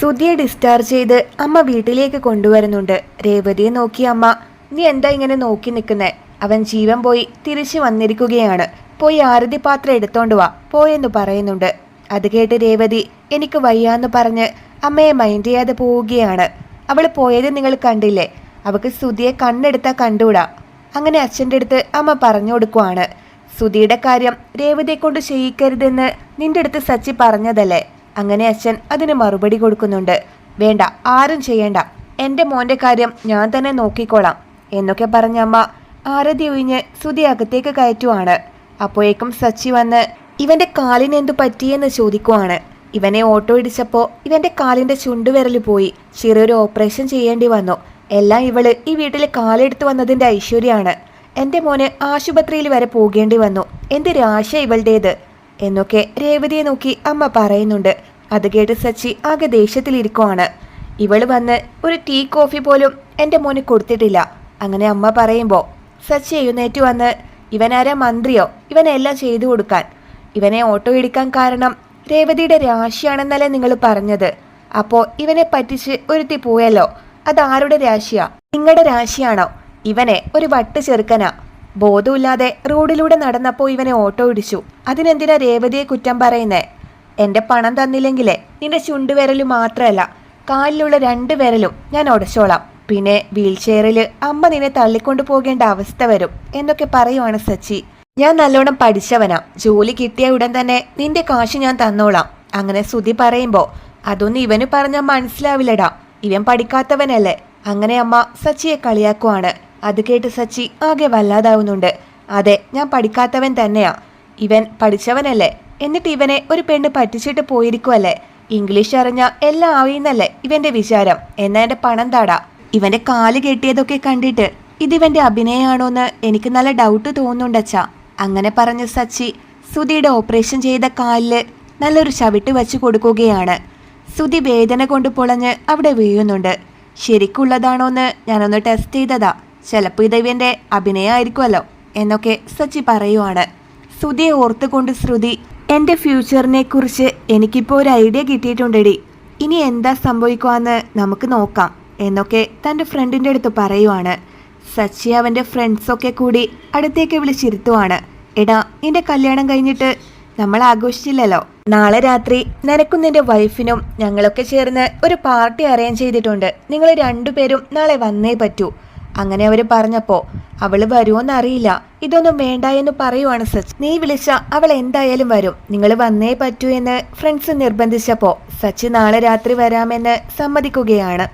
സുധിയെ discharge ചെയ്ത് അമ്മ വീട്ടിലേക്ക് കൊണ്ടുവരുന്നുണ്ട്. രേവതിയെ നോക്കി അമ്മ നീ എന്താ ഇങ്ങനെ നോക്കി നിൽക്കുന്നേ? അവൻ ജീവൻ പോയി തിരിച്ചു വന്നിരിക്കുകയാണ്. പോയി ആരതി പാത്രം എടുത്തോണ്ട് വാ പോയെന്ന് പറയുന്നുണ്ട്. അത് കേട്ട് രേവതി എനിക്ക് വയ്യാന്ന് പറഞ്ഞ് അമ്മയെ മൈൻഡ് ചെയ്യാതെ പോവുകയാണ്. അവൾ പോയത് നിങ്ങൾ കണ്ടില്ലേ? അവൾക്ക് സുധിയെ കണ്ണെടുത്താൽ കണ്ടുകൂടാ അങ്ങനെ അച്ഛന്റെ അടുത്ത് അമ്മ പറഞ്ഞു കൊടുക്കുവാണ്. സുധിയുടെ കാര്യം രേവതിയെ കൊണ്ട് ചെയ്യിക്കരുതെന്ന് നിന്റെ അടുത്ത് സച്ചി പറഞ്ഞതല്ലേ? അങ്ങനെ അച്ഛൻ അതിന് മറുപടി കൊടുക്കുന്നുണ്ട്. വേണ്ട ആരും ചെയ്യേണ്ട. എന്റെ മോന്റെ കാര്യം ഞാൻ തന്നെ നോക്കിക്കോളാം എന്നൊക്കെ പറഞ്ഞ അമ്മ ആരതി ഒഴിഞ്ഞ് സുതി അകത്തേക്ക് കയറ്റുവാണ്. അപ്പോഴേക്കും സച്ചി വന്ന് ഇവന്റെ കാലിന് എന്തു പറ്റിയെന്ന് ചോദിക്കുവാണ്. ഇവനെ ഓട്ടോ ഇടിച്ചപ്പോൾ ഇവന്റെ കാലിന്റെ ചുണ്ടുവിരൽ പോയി. ചെറിയൊരു ഓപ്പറേഷൻ ചെയ്യേണ്ടി വന്നു. എല്ലാം ഇവൾ ഈ വീട്ടിൽ കാലെടുത്ത് വന്നതിന്റെ ഐശ്വര്യമാണ് എന്റെ മോന് ആശുപത്രിയിൽ വരെ പോകേണ്ടി വന്നു. എന്ത് രാശ ഇവളുടേത്? എന്നൊക്കെ രേവതിയെ നോക്കി അമ്മ പറയുന്നുണ്ട്. അത് കേട്ട് സച്ചി ആകെ ദേഷ്യത്തിലിരിക്കുവാണ്. ഇവൾ വന്ന് ഒരു ടീ കോഫി പോലും എന്റെ മോന് കൊടുത്തിട്ടില്ല. അങ്ങനെ അമ്മ പറയുമ്പോൾ സച്ചി എഴുന്നേറ്റ് വന്ന് ഇവനാരാ മന്ത്രിയോ? ഇവനെല്ലാം ചെയ്തു കൊടുക്കാൻ. ഇവനെ ഓട്ടോ ഇടിക്കാൻ കാരണം രേവതിയുടെ രാശിയാണെന്നല്ലേ നിങ്ങൾ പറഞ്ഞത്. അപ്പോൾ ഇവനെ പറ്റിച്ച് ഒരുത്തി പോയല്ലോ. അതാരുടെ രാശിയാ? നിങ്ങളുടെ രാശിയാണോ? ഇവനെ ഒരു വട്ട് ചെറുക്കനാ. ബോധമില്ലാതെ റോഡിലൂടെ നടന്നപ്പോൾ ഇവനെ ഓട്ടോ ഇടിച്ചു. അതിനെന്തിനാ രേവതിയെ കുറ്റം പറയുന്നേ? എന്റെ പണം തന്നില്ലെങ്കിലേ നിന്റെ ചുണ്ടുവിരൽ മാത്രമല്ല കാലിലുള്ള രണ്ട് വിരലും ഞാൻ ഉടച്ചോളാം. പിന്നെ വീൽചെയറിൽ അമ്മ നിന്നെ തള്ളിക്കൊണ്ടു പോകേണ്ട അവസ്ഥ വരും എന്നൊക്കെ പറയുവാണ് സച്ചി. ഞാൻ നല്ലോണം പഠിച്ചവനാ. ജോലി കിട്ടിയ ഉടൻ തന്നെ നിന്റെ കാശ് ഞാൻ തന്നോളാം. അങ്ങനെ സുധി പറയുമ്പോ അതൊന്നും ഇവന് പറഞ്ഞാൽ മനസ്സിലാവില്ലടാ. ഇവൻ പഠിക്കാത്തവനല്ലേ. അങ്ങനെ അമ്മ സച്ചിയെ കളിയാക്കുവാണ്. അത് കേട്ട് സച്ചി ആകെ വല്ലാതാവുന്നുണ്ട്. അതെ ഞാൻ പഠിക്കാത്തവൻ തന്നെയാ. ഇവൻ പഠിച്ചവനല്ലേ? എന്നിട്ട് ഇവനെ ഒരു പെണ്ണ് പറ്റിച്ചിട്ട് പോയിരിക്കുമല്ലേ ഇംഗ്ലീഷ് അറിഞ്ഞ എല്ലാം ആവുന്നല്ലേ ഇവന്റെ വിചാരം? എന്നാ എന്റെ പണം താടാ. ഇവന്റെ കാൽ കെട്ടിയതൊക്കെ കണ്ടിട്ട് ഇതിവന്റെ അഭിനയമാണോന്ന് എനിക്ക് നല്ല ഡൗട്ട് തോന്നുന്നുണ്ടച്ചാ അങ്ങനെ പറഞ്ഞ സച്ചി സുധിയുടെ ഓപ്പറേഷൻ ചെയ്ത കാലിൽ നല്ലൊരു ചവിട്ട് വെച്ച് കൊടുക്കുകയാണ്. സുധി വേദന കൊണ്ട് പൊളഞ്ഞ് അവിടെ വീഴുന്നുണ്ട്. ശരിക്കുള്ളതാണോന്ന് ഞാനൊന്ന് ടെസ്റ്റ് ചെയ്തതാ. ചിലപ്പോൾ ഇത് ഇവന്റെ അഭിനയമായിരിക്കുമല്ലോ എന്നൊക്കെ സച്ചി പറയുവാണ്. സുധിയെ ഓർത്തുകൊണ്ട് ശ്രുതി എന്റെ ഫ്യൂച്ചറിനെ കുറിച്ച് എനിക്കിപ്പോൾ ഒരു ഐഡിയ കിട്ടിയിട്ടുണ്ടെടി. ഇനി എന്താ സംഭവിക്കുവാന്ന് നമുക്ക് നോക്കാം എന്നൊക്കെ തന്റെ ഫ്രണ്ടിന്റെ അടുത്ത് പറയുവാണ്. സച്ചി അവന്റെ ഫ്രണ്ട്സൊക്കെ കൂടി അടുത്തേക്ക് വിളിച്ചിരുത്തുവാണ് എടാ നിന്റെ കല്യാണം കഴിഞ്ഞിട്ട് നമ്മൾ ആഘോഷിച്ചില്ലല്ലോ. നാളെ രാത്രി നിനക്കും നിന്റെ വൈഫിനും ഞങ്ങളൊക്കെ ചേർന്ന് ഒരു പാർട്ടി അറേഞ്ച് ചെയ്തിട്ടുണ്ട്. നിങ്ങൾ രണ്ടുപേരും നാളെ വന്നേ പറ്റൂ. അങ്ങനെ അവർ പറഞ്ഞപ്പോ അവൾ വരുമോന്നറിയില്ല ഇതൊന്നും വേണ്ട എന്ന് പറയുവാണ് സച്ച്. നീ വിളിച്ച അവൾ എന്തായാലും വരും. നിങ്ങൾ വന്നേ പറ്റൂ എന്ന് ഫ്രണ്ട്സ് നിർബന്ധിച്ചപ്പോ സച്ച് നാളെ രാത്രി വരാമെന്ന് സമ്മതിക്കുകയാണ്.